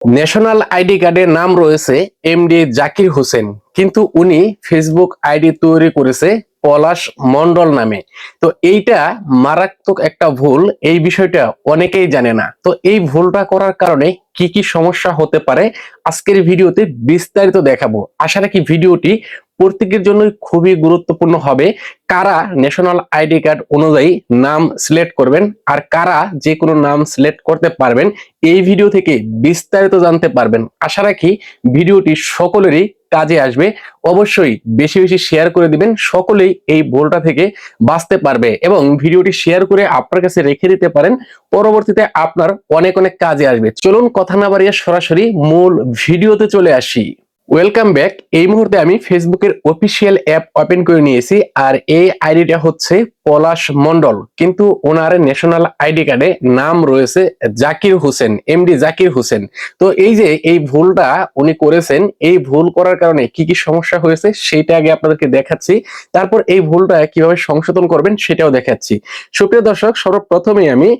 National ID কার্ডের নাম রয়েছে এমডি জাকির হোসেন। কিন্তু উনি ফেসবুক আইডি তৈরি করেছে পলাশ মন্ডল নামে। তো এইটা মারাত্মক একটা ভুল, এই বিষয়টা অনেকেই জানে না। তো এই ভুলটা করার কারণে কি কি সমস্যা হতে পারে, আজকের ভিডিওতে বিস্তারিত দেখাবো। আশা রাখি ভিডিওটি প্রত্যেকের জন্য খুবই গুরুত্বপূর্ণ হবে কারা ন্যাশনাল আইডি কার্ড অনুযায়ী নাম সিলেক্ট করবেন আর কারা যে কোনো নাম সিলেক্ট করতে পারবেন এই ভিডিও থেকে বিস্তারিত জানতে পারবেন। আশা রাখি ভিডিওটি সকলেরই কাজে আসবে। অবশ্যই বেশি বেশি শেয়ার করে দিবেন, সকলেই এই ভুলটা থেকে বাঁচতে পারবে এবং ভিডিওটি শেয়ার করে আপনার কাছে রেখে দিতে পারেন। পরবর্তীতে আপনার অনেক অনেক কাজে আসবে। চলুন কথা না বাড়িয়ে সরাসরি মূল ভিডিওতে চলে আসি। ওয়েলকাম ব্যাক এই মুহূর্তে আমি ফেসবুকের অফিসিয়াল অ্যাপ ওপেন করে নিয়েছি, আর এই আইডিটা হচ্ছে পলাশ মন্ডল কিন্তু ওনার ন্যাশনাল আইডি কার্ডে নাম রয়েছে জাকির হোসেন এমডি জাকির হোসেন। তো এই যে এই ভুলটা উনি করেছেন, এই ভুল করার কারণে কি কি সমস্যা হয়েছে সেটা আগে আপনাদেরকে দেখাচ্ছি। তারপর এই ভুলটা কীভাবে সংশোধন করবেন সেটাও দেখাচ্ছি। সুপ্রিয় দর্শক সর্বপ্রথমে আমি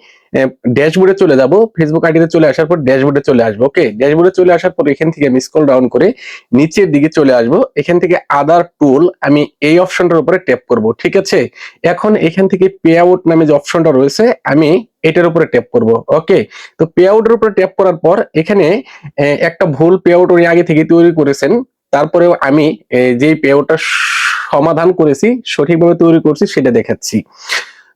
ড্যাশবোর্ডে চলে যাব। ফেসবুক আইডিতে চলে আসার পর ড্যাশবোর্ডে চলে আসব ওকে ড্যাশবোর্ডে চলে আসার পর এখান থেকে আমি স্ক্রল ডাউন করে নিচের দিকে চলে আসব। এখান থেকে আদার টুল আমি এই অপশনটার উপরে ট্যাপ করব, ঠিক আছে? এখন এখান থেকে পে আউট নামে যে অপশনটা রয়েছে, আমি এটার উপরে ট্যাপ করব ওকে তো পে আউটের উপরে ট্যাপ করার পর, এখানে একটা ভুল পে আউট উনি আগে থেকে তৈরি করেছেন। তারপরেও আমি যেই পে আউটটা সমাধান করেছি, সঠিকভাবে তৈরি করছি, সেটা দেখাচ্ছি।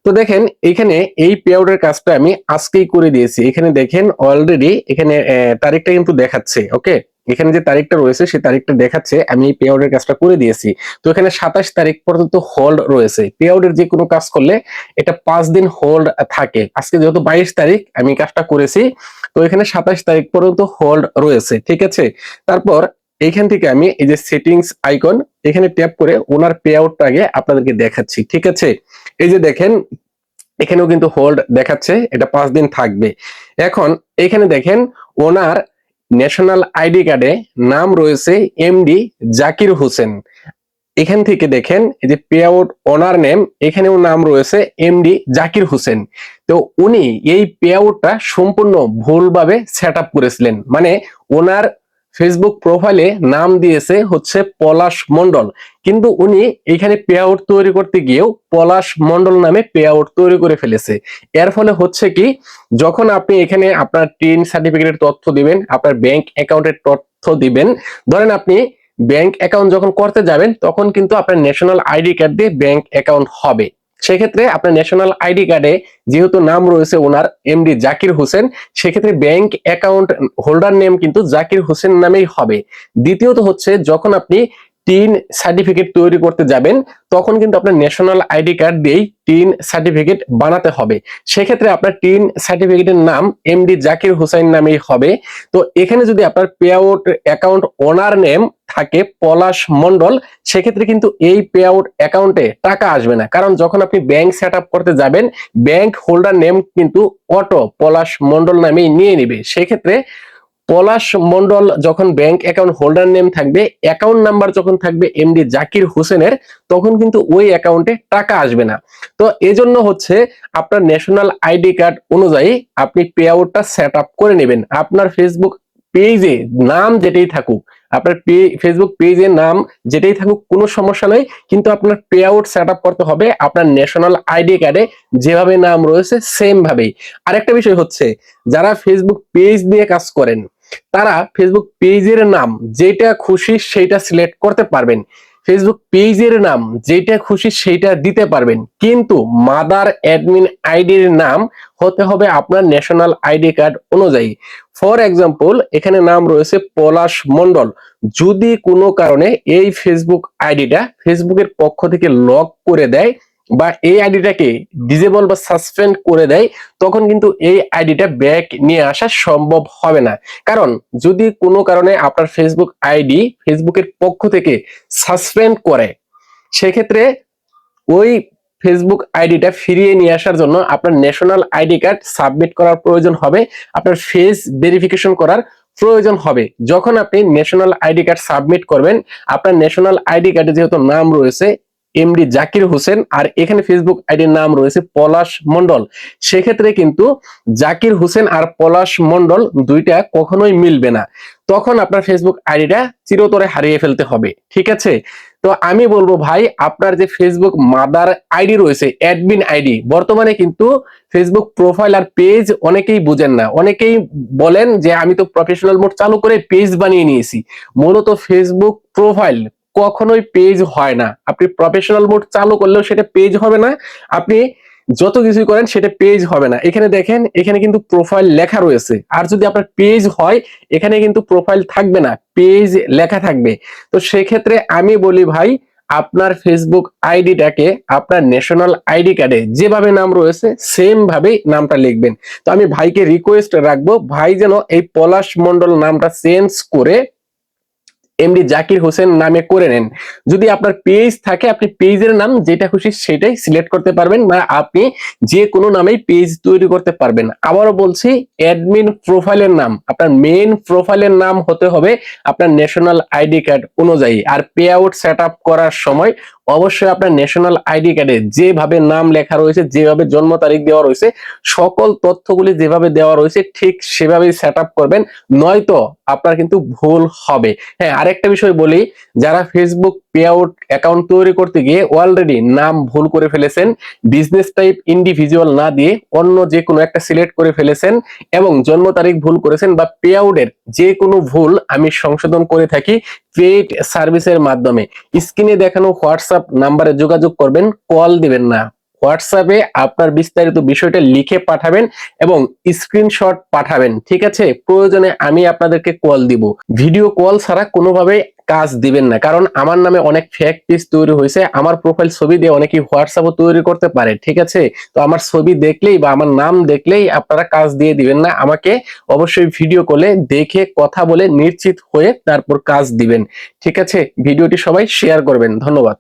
তো দেখেন, এখানে এই পেআউটের কাজটা আমি আজকেই করে দিয়েছি। এখানে দেখেন অলরেডি এখানে তারিখটা কিন্তু দেখাচ্ছে ওকে এখানে যে তারিখটা রয়েছে সেই তারিখটা দেখাচ্ছে, আমি এই পেআউটের কাজটা করে দিয়েছি। তো এখানে সাতাশ তারিখ পর্যন্ত হোল্ড রয়েছে। পেআউটের যে কোনো কাজ করলে এটা পাঁচ দিন হোল্ড থাকে। আজকে যেহেতু বাইশ তারিখ, আমি কাজটা করেছি। তো এখানে সাতাশ তারিখ পর্যন্ত হোল্ড রয়েছে, ঠিক আছে? তারপর এইখান থেকে আমি এই যে সেটিংস আইকন এখানে ট্যাপ করে ওনার পে আগে আপনাদেরকে দেখাচ্ছি, ঠিক আছে? এই যে দেখেন, এখানেও কিন্তু হোল্ড দেখাচ্ছে, এটা পাঁচ দিন থাকবে। এখন এখানে দেখেন ওনার ন্যাশনাল আইডি কার্ডে নাম রয়েছে এমডি জাকির হোসেন। এখান থেকে দেখেন, এই যে পে আউট ওনার নেম এখানেও নাম রয়েছে এমডি জাকির হোসেন। তো উনি এই পে আউটটা সম্পূর্ণ ভুলভাবে সেট আপ করেছিলেন। মানে ওনার ফেসবুক প্রোফাইলে নাম দিয়েছে হচ্ছে পলাশ মন্ডল কিন্তু উনি এখানে পে আউট তৈরি করতে গিয়েও পলাশ মন্ডল নামে পে আউট তৈরি করে ফেলেছে। এর ফলে হচ্ছে কি, যখন আপনি এখানে আপনার টিন সার্টিফিকেটের তথ্য দিবেন, আপনার ব্যাংক অ্যাকাউন্টের তথ্য দিবেন, ধরেন আপনি ব্যাংক অ্যাকাউন্ট যখন করতে যাবেন, তখন কিন্তু আপনার ন্যাশনাল আইডি কার্ড দিয়ে ব্যাংক অ্যাকাউন্ট হবে। সেক্ষেত্রে আপনার ন্যাশনাল আইডি কার্ডে যেহেতু নাম রয়েছে ওনার এমডি জাকির হোসেন, সেক্ষেত্রে ব্যাংক অ্যাকাউন্ট হোল্ডার নেম কিন্তু জাকির হোসেন নামেই হবে। দ্বিতীয়ত হচ্ছে, যখন আপনি টিন সার্টিফিকেট তৈরি করতে যাবেন, তখন কিন্তু আপনার ন্যাশনাল আইডি কার্ড দিয়েই টিন সার্টিফিকেট বানাতে হবে। সেক্ষেত্রে আপনার টিন সার্টিফিকেটের নাম এমডি জাকির হুসাইন নামেই হবে। তো এখানে যদি আপনার pay out account owner name থাকে পলাশ মন্ডল সেক্ষেত্রে কিন্তু এই পে আউট অ্যাকাউন্টে টাকা আসবে না। কারণ যখন আপনি ব্যাংক সেট করতে যাবেন ব্যাংক হোল্ডার নেম কিন্তু অটো পলাশ মন্ডল নামেই নিয়ে নিবে। সেক্ষেত্রে পলাশ মন্ডল যখন ব্যাংক অ্যাকাউন্ট হোল্ডার নেম থাকবে অ্যাকাউন্ট নাম্বার যখন থাকবে এমডি জাকির হোসেনের, তখন কিন্তু ওই অ্যাকাউন্টে টাকা আসবে না। তো এজন্য হচ্ছে আপনার ন্যাশনাল আইডি কার্ড অনুযায়ী আপনি পে আউটটা সেট আপ করে নেবেন। আপনার ফেসবুক পেজে নাম যেটাই থাকুক, আপনার পে ফেসবুক পেজের নাম যেটাই থাকুক, কোনো সমস্যা নেই। কিন্তু আপনার পে আউট সেট করতে হবে আপনার ন্যাশনাল আইডি কার্ডে যেভাবে নাম রয়েছে সেম ভাবেই। আরেকটা বিষয় হচ্ছে, যারা ফেসবুক পেজ দিয়ে কাজ করেন, তারা ফেসবুক পেজের নাম যেটা খুশি সেটা সিলেক্ট করতে পারবেন। ফেসবুক পেজের নাম যেটা খুশি সেটা দিতে পারবেন। কিন্তু মাদার অ্যাডমিন আইডির নাম হতে হবে আপনার ন্যাশনাল আইডি কার্ড অনুযায়ী। ফর এক্সাম্পল এখানে নাম রয়েছে পলাশ মন্ডল যদি কোনো কারণে এই ফেসবুক আইডিটা ফেসবুকের পক্ষ থেকে লক করে দেয় বা এই আইডিটাকে ডিজেবল বা সাসপেন্ড করে দেয়, তখন কিন্তু এই আইডিটা ব্যাক নিয়ে আসা সম্ভব হবে না। কারণ যদি কোনো কারণে আপনার ফেসবুক আইডি ফেসবুকের পক্ষ থেকে সাসপেন্ড করে, সেক্ষেত্রে ওই ফেসবুক আইডিটা ফিরিয়ে নিয়ে আসার জন্য আপনার ন্যাশনাল আইডি কার্ড সাবমিট করার প্রয়োজন হবে, আপনার ফেস ভেরিফিকেশন করার প্রয়োজন হবে। যখন আপনি ন্যাশনাল আইডি কার্ড সাবমিট করবেন, আপনার ন্যাশনাল আইডি কার্ডে যেহেতু নাম রয়েছে এমডি জাকির হোসেন আর এখানে ফেসবুক আইডির নাম রয়েছে পলাশ মন্ডল সেক্ষেত্রে কিন্তু জাকির হোসেন আর পলাশ মন্ডল দুইটা কখনোই মিলবে না। তখন আপনার ফেসবুক আইডিটা চিরতরে হারিয়ে ফেলতে হবে, ঠিক আছে? তো আমি বলব ভাই, আপনার যে ফেসবুক মাদার আইডি রয়েছে অ্যাডমিন আইডি বর্তমানে কিন্তু ফেসবুক প্রোফাইল আর পেজ অনেকেই বুঝেন না। অনেকেই বলেন যে আমি তো প্রফেশনাল মোড চালু করে পেজ বানিয়ে নিয়েছি। মূলত ফেসবুক প্রোফাইল কখনোই পেজ হয় না। আপনি প্রফেশনাল মোড চালু করলেও সেটা পেজ হবে না। আপনি যত কিছুই করেন, সেটা পেজ হবে না। এখানে দেখেন, এখানে কিন্তু প্রোফাইল লেখা রয়েছে। আর যদি আপনার পেজ হয়, এখানে কিন্তু প্রোফাইল থাকবে না। পেজ লেখা থাকবে। তো সেক্ষেত্রে আমি বলি ভাই, আপনার ফেসবুক আইডিটাকে আপনার ন্যাশনাল আইডি কার্ডে যেভাবে নাম রয়েছে সেম ভাবেই নামটা লিখবেন। তো আমি ভাইকে রিকোয়েস্ট রাখব, ভাই যেন এই পলাশ মন্ডল নামটা চেঞ্জ করে এমডি জাকির হোসেন নামে করে নেন। যদি আপনার পেজ থাকে, আপনি পেজের নাম যেটা খুশি সেটাই সিলেক্ট করতে পারবেন বা আপনি যে কোনো নামেই পেজ তৈরি করতে পারবেন। আবারও বলছি অ্যাডমিন প্রোফাইলের নাম, আপনার মেইন প্রোফাইলের নাম হতে হবে আপনার ন্যাশনাল আইডি কার্ড অনুযায়ী। আর পে আউট সেট করার সময় অবশ্যই আপনার ন্যাশনাল আইডি কার্ডে যেভাবে নাম লেখা রয়েছে, যেভাবে জন্ম তারিখ দেওয়া রয়েছে, সকল তথ্যগুলি যেভাবে দেওয়া রয়েছে, ঠিক সেভাবেই সেট করবেন, নয়তো আপনার কিন্তু ভুল হবে। হ্যাঁ আরেকটা বিষয় বলি, যারা ফেসবুক পে আউট অ্যাকাউন্ট তৈরি করতে গিয়ে অলরেডি নাম ভুল করে ফেলেছেন বিজনেস টাইপ ইন্ডিভিজুয়াল না দিয়ে অন্য যে কোনো একটা সিলেক্ট করে ফেলেছেন এবং জন্ম তারিখ ভুল করেছেন বা পে আউটের যে কোনো ভুল আমি সংশোধন করে থাকি পেইড সার্ভিসের মাধ্যমে। স্ক্রিনে দেখানো হোয়াটসঅ্যাপ নাম্বারে যোগাযোগ করবেন, কল দিবেন না। হোয়াটসঅ্যাপে আপনার বিস্তারিত বিষয়টা লিখে পাঠাবেন এবং স্ক্রিনশট পাঠাবেন, ঠিক আছে? প্রয়োজনে আমি আপনাদেরকে কল দিব। ভিডিও কল ছাড়া কোনোভাবে কাজ দিবেন না। কারণ আমার নামে অনেক ফেক পিস তৈরি হয়েছে। আমার প্রোফাইল ছবি দিয়ে অনেকেই হোয়াটসঅ্যাপও তৈরি করতে পারে, ঠিক আছে? তো আমার ছবি দেখলেই বা আমার নাম দেখলেই আপনারা কাজ দিয়ে দিবেন না। আমাকে অবশ্যই ভিডিও কলে দেখে কথা বলে নিশ্চিত হয়ে তারপর কাজ দিবেন, ঠিক আছে? ভিডিওটি সবাই শেয়ার করবেন। ধন্যবাদ।